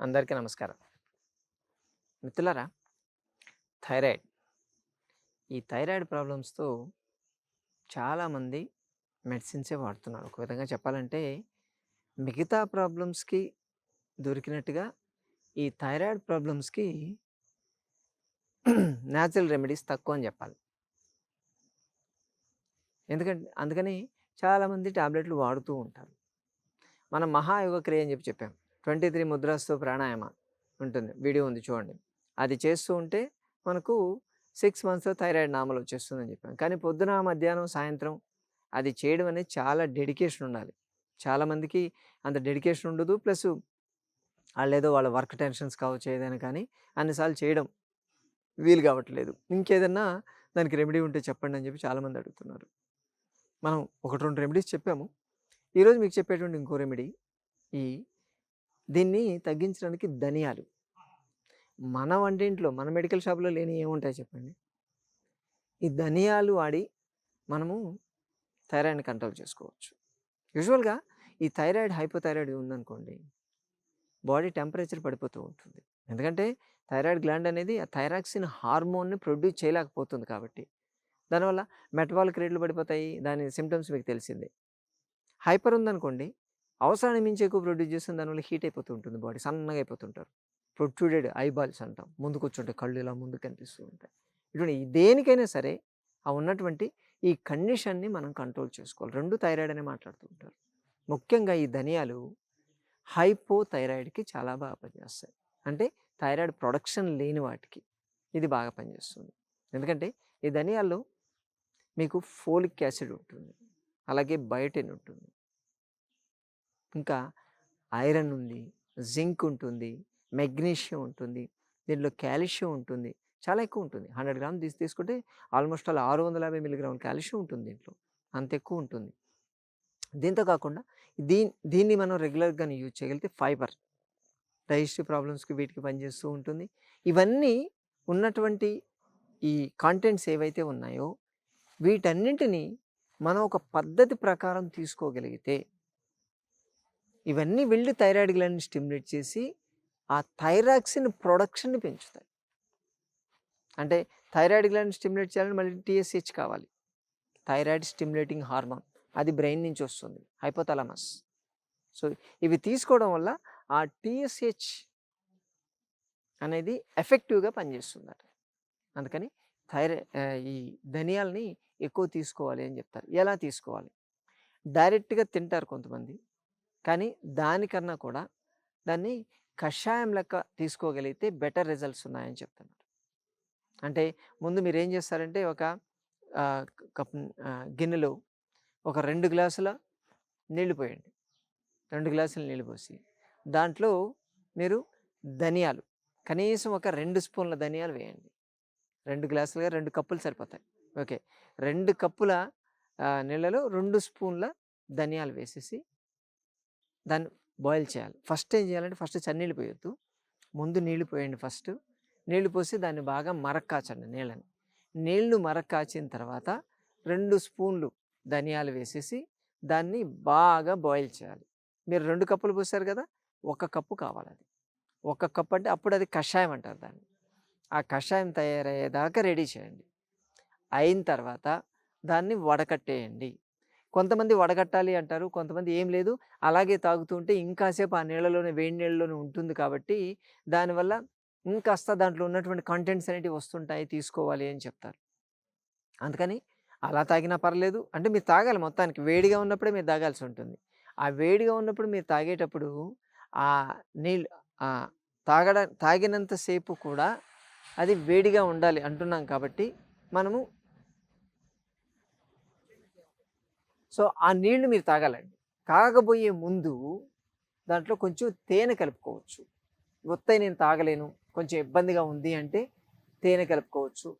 అందరికీ నమస్కారం. మిత్రులారా థైరాయిడ్. ఈ థైరాయిడ్ ప్రాబ్లమ్స్తో చాలామంది మెడిసిన్సే వాడుతున్నారు. ఒక విధంగా చెప్పాలంటే మిగతా ప్రాబ్లమ్స్కి దొరికినట్టుగా ఈ థైరాయిడ్ ప్రాబ్లమ్స్కి న్యాచురల్ రెమెడీస్ తక్కువ అని చెప్పాలి. ఎందుకంటే అందుకని చాలామంది టాబ్లెట్లు వాడుతూ ఉంటారు. మనం మహాయోగ క్రియ అని చెప్పి చెప్పాం. ట్వంటీ త్రీ ముద్రాస్తో ప్రాణాయామ ఉంటుంది. వీడియో ఉంది చూడండి. అది చేస్తూ ఉంటే మనకు సిక్స్ మంత్స్లో థైరాయిడ్ నామలు వచ్చేస్తుందని చెప్పాను కానీ పొద్దున మధ్యాహ్నం సాయంత్రం అది చేయడం అనేది చాలా డెడికేషన్ ఉండాలి. చాలామందికి అంత డెడికేషన్ ఉండదు. ప్లస్ వాళ్ళు ఏదో వాళ్ళ వర్క్ టెన్షన్స్ కావచ్చు ఏదైనా కానీ అన్నిసార్లు చేయడం వీలు కావట్లేదు. ఇంకేదన్నా దానికి రెమెడీ ఉంటే చెప్పండి అని చెప్పి చాలామంది అడుగుతున్నారు. మనం ఒకటి రెండు రెమెడీస్ చెప్పాము. ఈరోజు మీకు చెప్పేటువంటి ఇంకో రెమెడీ ఈ దీన్ని తగ్గించడానికి ధనియాలు. మన వంటింట్లో మన మెడికల్ షాప్లో లేని ఏముంటాయి చెప్పండి? ఈ ధనియాలు వాడి మనము థైరాయిడ్ని కంట్రోల్ చేసుకోవచ్చు. యూజువల్గా ఈ థైరాయిడ్ హైపోథైరాయిడ్ ఉందనుకోండి బాడీ టెంపరేచర్ పడిపోతూ ఉంటుంది. ఎందుకంటే థైరాయిడ్ గ్లాండ్ అనేది ఆ థైరాక్సిన్ హార్మోన్ని ప్రొడ్యూస్ చేయలేకపోతుంది కాబట్టి. దానివల్ల మెటబాలిక్ రేట్లు పడిపోతాయి దాని సిమ్టమ్స్ మీకు తెలిసిందే. హైపర్ ఉందనుకోండి అవసరాన్ని మించి ఎక్కువ ప్రొడ్యూస్ చేస్తుంది దానివల్ల హీట్ అయిపోతూ ఉంటుంది బాడీ. సన్నగా అయిపోతుంటారు. ప్రొట్రూడెడ్ ఐబాల్స్ అంటాం. ముందుకు వచ్చుంటే కళ్ళు ఇలా ముందుకు కనిపిస్తూ ఉంటాయి. ఇటువంటి దేనికైనా సరే ఆ ఉన్నటువంటి ఈ కండిషన్ని మనం కంట్రోల్ చేసుకోవాలి. రెండు థైరాయిడ్ అనే మాట్లాడుతూ ఉంటారు. ముఖ్యంగా ఈ ధనియాలు హైపో థైరాయిడ్కి చాలా బాగా పనిచేస్తాయి. అంటే థైరాయిడ్ ప్రొడక్షన్ లేని వాటికి ఇది బాగా పనిచేస్తుంది. ఎందుకంటే ఈ ధనియాల్లో మీకు ఫోలిక్ యాసిడ్ ఉంటుంది. అలాగే బయోటిన్ ఉంటుంది. ఇంకా ఐరన్ ఉంది జింక్ ఉంటుంది మెగ్నీషియం ఉంటుంది దీనిలో కాల్షియం ఉంటుంది చాలా ఎక్కువ ఉంటుంది. హండ్రెడ్ గ్రామ్ తీసి తీసుకుంటే ఆల్మోస్ట్ అలా ఆరు వందల యాభై మిలిగ్రాముల కాల్షియం ఉంటుంది దీంట్లో. అంత ఎక్కువ ఉంటుంది. దీంతో కాకుండా దీ దీన్ని మనం రెగ్యులర్గా యూజ్ చేయగలిగితే ఫైబర్ డైజెస్టివ్ ప్రాబ్లమ్స్కి వీటికి పనిచేస్తూ ఉంటుంది. ఇవన్నీ ఉన్నటువంటి ఈ కాంటెంట్స్ ఏవైతే ఉన్నాయో వీటన్నింటినీ మనం ఒక పద్ధతి ప్రకారం తీసుకోగలిగితే ఇవన్నీ వెళ్ళి థైరాయిడ్ గ్లాండ్ని స్టిమ్యులేట్ చేసి ఆ థైరాక్సిన్ ప్రొడక్షన్ని పెంచుతాయి. అంటే థైరాయిడ్ గ్లాండ్ స్టిమ్యులేట్ చేయాలని మళ్ళీ టీఎస్హెచ్ కావాలి. థైరాయిడ్ స్టిమ్యులేటింగ్ హార్మోన్ అది బ్రెయిన్ నుంచి వస్తుంది హైపోథాలమస్. సో ఇవి తీసుకోవడం వల్ల ఆ టీఎస్హెచ్ అనేది ఎఫెక్టివ్గా పనిచేస్తుందట. అందుకని థైరాయిడ్ ఈ ధనియాలని ఎక్కువ తీసుకోవాలి అని చెప్తారు. ఎలా తీసుకోవాలి? డైరెక్ట్గా తింటారు కొంతమంది. కానీ దానికన్నా కూడా దాన్ని కషాయం లెక్క తీసుకోగలిగితే బెటర్ రిజల్ట్స్ ఉన్నాయని చెప్తున్నారు. అంటే ముందు మీరు ఏం చేస్తారంటే ఒక కప్ గిన్నెలో ఒక రెండు గ్లాసుల నీళ్ళు పోయండి. రెండు గ్లాసుల నీళ్ళు పోసి దాంట్లో మీరు ధనియాలు కనీసం ఒక రెండు స్పూన్ల ధనియాలు వేయండి. రెండు గ్లాసులుగా రెండు కప్పులు సరిపోతాయి. ఓకే. రెండు కప్పుల నీళ్ళలో రెండు స్పూన్ల ధనియాలు వేసేసి దాన్ని బాయిల్ చేయాలి. ఫస్ట్ ఏం చేయాలంటే ఫస్ట్ చన్నీళ్ళు పోయొద్దు. ముందు నీళ్ళు పోయండి ఫస్ట్. నీళ్ళు పోసి దాన్ని బాగా మరక్కాచండి నీళ్ళని. నీళ్ళు మరక్కాచిన తర్వాత రెండు స్పూన్లు ధనియాలు వేసేసి దాన్ని బాగా బాయిల్ చేయాలి. మీరు రెండు కప్పులు పోసారు కదా ఒక కప్పు కావాలి అది. ఒక కప్పు అంటే అప్పుడు అది కషాయం అంటారు దాన్ని. ఆ కషాయం తయారయ్యేదాకా రెడీ చేయండి. అయిన తర్వాత దాన్ని వడకట్టేయండి. కొంతమంది వడగట్టాలి అంటారు కొంతమంది ఏం లేదు. అలాగే తాగుతుంటే ఇంకాసేపు ఆ నీళ్ళలోనే వేడి నీళ్ళలోనే ఉంటుంది కాబట్టి దానివల్ల ఇంకాస్త దాంట్లో ఉన్నటువంటి కంటెంట్స్ అనేవి వస్తుంటాయి తీసుకోవాలి అని చెప్తారు. అందుకని అలా తాగినా పర్లేదు. అంటే మీరు తాగాలి మొత్తానికి. వేడిగా ఉన్నప్పుడే మీరు తాగాల్సి ఉంటుంది. ఆ వేడిగా ఉన్నప్పుడు మీరు తాగేటప్పుడు ఆ నీళ్ళు ఆ తాగడ తాగినంతసేపు కూడా అది వేడిగా ఉండాలి అంటున్నాం కాబట్టి మనము సో ఆ నీళ్ళు మీరు తాగాలండి. తాగబోయే ముందు దాంట్లో కొంచెం తేనె కలుపుకోవచ్చు. ఒత్తై నేను తాగలేను కొంచెం ఇబ్బందిగా ఉంది అంటే తేనె కలుపుకోవచ్చు.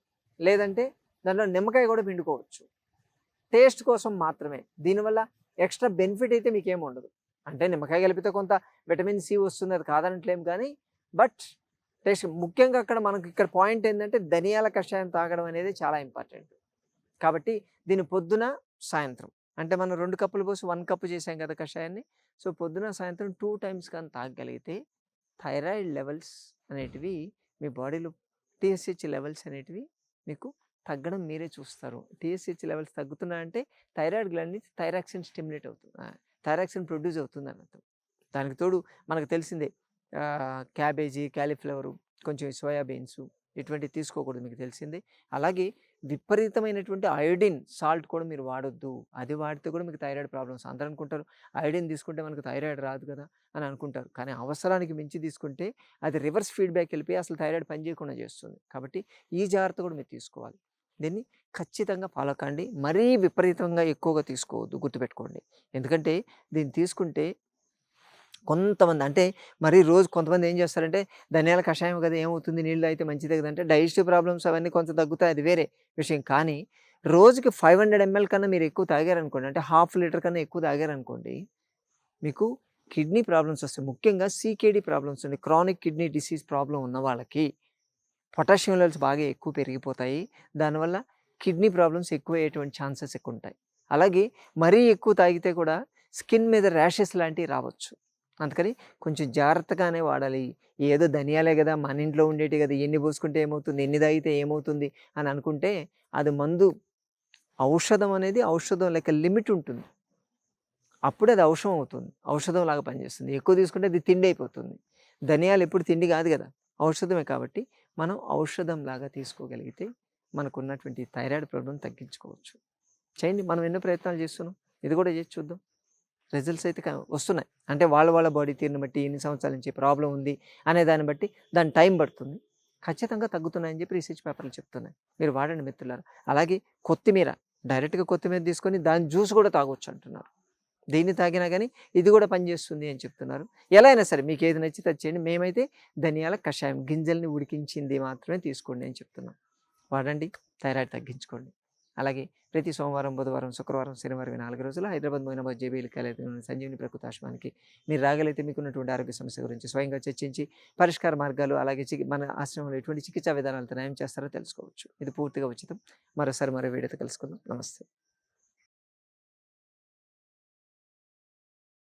లేదంటే దాంట్లో నిమ్మకాయ కూడా పిండుకోవచ్చు. టేస్ట్ కోసం మాత్రమే. దీనివల్ల ఎక్స్ట్రా బెనిఫిట్ అయితే మీకేం ఉండదు. అంటే నిమ్మకాయ కలిపితే కొంత విటమిన్ సి వస్తుంది అది కాదనట్లేం కానీ బట్ టేస్ట్ ముఖ్యంగా అక్కడ మనకు ఇక్కడ పాయింట్ ఏంటంటే ధనియాల కషాయం తాగడం అనేది చాలా ఇంపార్టెంట్. కాబట్టి దీని పొద్దున సాయంత్రం. అంటే మనం రెండు కప్పులు పోసి వన్ కప్పు చేసాం కదా కషాయాన్ని. సో పొద్దున సాయంత్రం టూ టైమ్స్ కానీ తాగగలిగితే థైరాయిడ్ లెవెల్స్ అనేటివి మీ బాడీలో టీఎస్హెచ్ లెవెల్స్ అనేటివి మీకు తగ్గడం మీరే చూస్తారు. టీఎస్హెచ్ లెవెల్స్ తగ్గుతున్నాయంటే థైరాయిడ్ గ్లాండ్ థైరాక్సిన్ స్టిమ్యులేట్ అవుతుంది. థైరాక్సిన్ ప్రొడ్యూస్ అవుతుంది అన్నట్టు. దానికి తోడు మనకు తెలిసిందే క్యాబేజీ క్యాలీఫ్లవరు కొంచెం సోయాబీన్స్ ఎటువంటి తీసుకోకూడదు మీకు తెలిసింది. అలాగే విపరీతమైనటువంటి అయోడిన్ సాల్ట్ కూడా మీరు వాడొద్దు. అది వాడితే కూడా మీకు థైరాయిడ్ ప్రాబ్లమ్స్. అందరూ అనుకుంటారు అయోడిన్ తీసుకుంటే మనకు థైరాయిడ్ రాదు కదా అని అనుకుంటారు. కానీ అవసరానికి మించి తీసుకుంటే అది రివర్స్ ఫీడ్బ్యాక్ వెళ్ళిపోయి అసలు థైరాయిడ్ పనిచేయకుండా చేస్తుంది. కాబట్టి ఈ జాగ్రత్త కూడా మీరు తీసుకోవాలి. దీన్ని ఖచ్చితంగా ఫాలో కండి. మరీ విపరీతంగా ఎక్కువగా తీసుకోవద్దు. గుర్తుపెట్టుకోండి. ఎందుకంటే దీన్ని తీసుకుంటే కొంతమంది అంటే మరి రోజు కొంతమంది ఏం చేస్తారంటే ధనియాల కషాయం కదా ఏమవుతుంది నీళ్ళు అయితే మంచిదే కదంటే డైజెస్టివ్ ప్రాబ్లమ్స్ అవన్నీ కొంత తగ్గుతాయి అది వేరే విషయం. కానీ రోజుకి ఫైవ్ హండ్రెడ్ ఎంఎల్ కన్నా మీరు ఎక్కువ తాగారనుకోండి అంటే హాఫ్ లీటర్ కన్నా ఎక్కువ తాగారనుకోండి మీకు కిడ్నీ ప్రాబ్లమ్స్ వస్తాయి. ముఖ్యంగా సీకేడీ ప్రాబ్లమ్స్ ఉన్నాయి. క్రానిక్ కిడ్నీ డిసీజ్ ప్రాబ్లం ఉన్న వాళ్ళకి పొటాషియం లెవెల్స్ బాగా ఎక్కువ పెరిగిపోతాయి. దానివల్ల కిడ్నీ ప్రాబ్లమ్స్ ఎక్కువ అయ్యేటువంటి ఛాన్సెస్ ఎక్కువ ఉంటాయి అలాగే మరీ ఎక్కువ తాగితే కూడా స్కిన్ మీద ర్యాషెస్ లాంటివి రావచ్చు. అందుకని కొంచెం జాగ్రత్తగానే వాడాలి. ఏదో ధనియాలే కదా మన ఇంట్లో ఉండేటి కదా ఎన్ని పోసుకుంటే ఏమవుతుంది ఎన్ని తాగితే ఏమవుతుంది అని అనుకుంటే అది మందు ఔషధం అనేది ఔషధం లెక్క లిమిట్ ఉంటుంది. అప్పుడు అది ఔషధం అవుతుంది. ఔషధం లాగా పనిచేస్తుంది. ఎక్కువ తీసుకుంటే అది తిండి అయిపోతుంది. ధనియాలు ఎప్పుడు తిండి కాదు కదా ఔషధమే కాబట్టి మనం ఔషధం లాగా తీసుకోగలిగితే మనకు ఉన్నటువంటి థైరాయిడ్ ప్రాబ్లం తగ్గించుకోవచ్చు. చేయండి. మనం ఎన్నో ప్రయత్నాలు చేస్తున్నాం? ఇది కూడా చేసి చూద్దాం. రిజల్ట్స్ అయితే వస్తున్నాయి. అంటే వాళ్ళ వాళ్ళ బాడీ తీరుని బట్టి ఎన్ని సంవత్సరాల నుంచి ప్రాబ్లం ఉంది అనే దాన్ని బట్టి దాని టైం పడుతుంది. ఖచ్చితంగా తగ్గుతున్నాయని చెప్పి రీసెర్చ్ పేపర్లు చెప్తున్నాయి. మీరు వాడండి మిత్రులారు. అలాగే కొత్తిమీర డైరెక్ట్గా కొత్తిమీర తీసుకొని దాని జ్యూస్ కూడా తాగొచ్చు అంటున్నారు. దీన్ని తాగినా కానీ ఇది కూడా పనిచేస్తుంది అని చెప్తున్నారు. ఎలా అయినా సరే మీకు ఏది నచ్చితే అది చేయండి. మేమైతే ధనియాల కషాయం గింజల్ని ఉడికించింది మాత్రమే తీసుకోండి అని చెప్తున్నాం. వాడండి థైరాయిడ్ తగ్గించుకోండి. అలాగే ప్రతి సోమవారం బుధవారం శుక్రవారం శనివారం నాలుగు రోజులు హైదరాబాద్ మోయినాబాద్ జేబీఎల్ కలిపి సంజీవిని ప్రకృతి ఆశ్రమానికి మీరు రాగలైతే మీకున్నటువంటి ఆరోగ్య సమస్య గురించి స్వయంగా చర్చించి పరిష్కార మార్గాలు అలాగే చికి మన ఆశ్రమంలో ఎటువంటి చికిత్సా విధానాలతో నయం చేస్తారో తెలుసుకోవచ్చు. ఇది పూర్తిగా ఉచితం. మరోసారి మరో వీడియోతో కలుసుకుందాం. నమస్తే.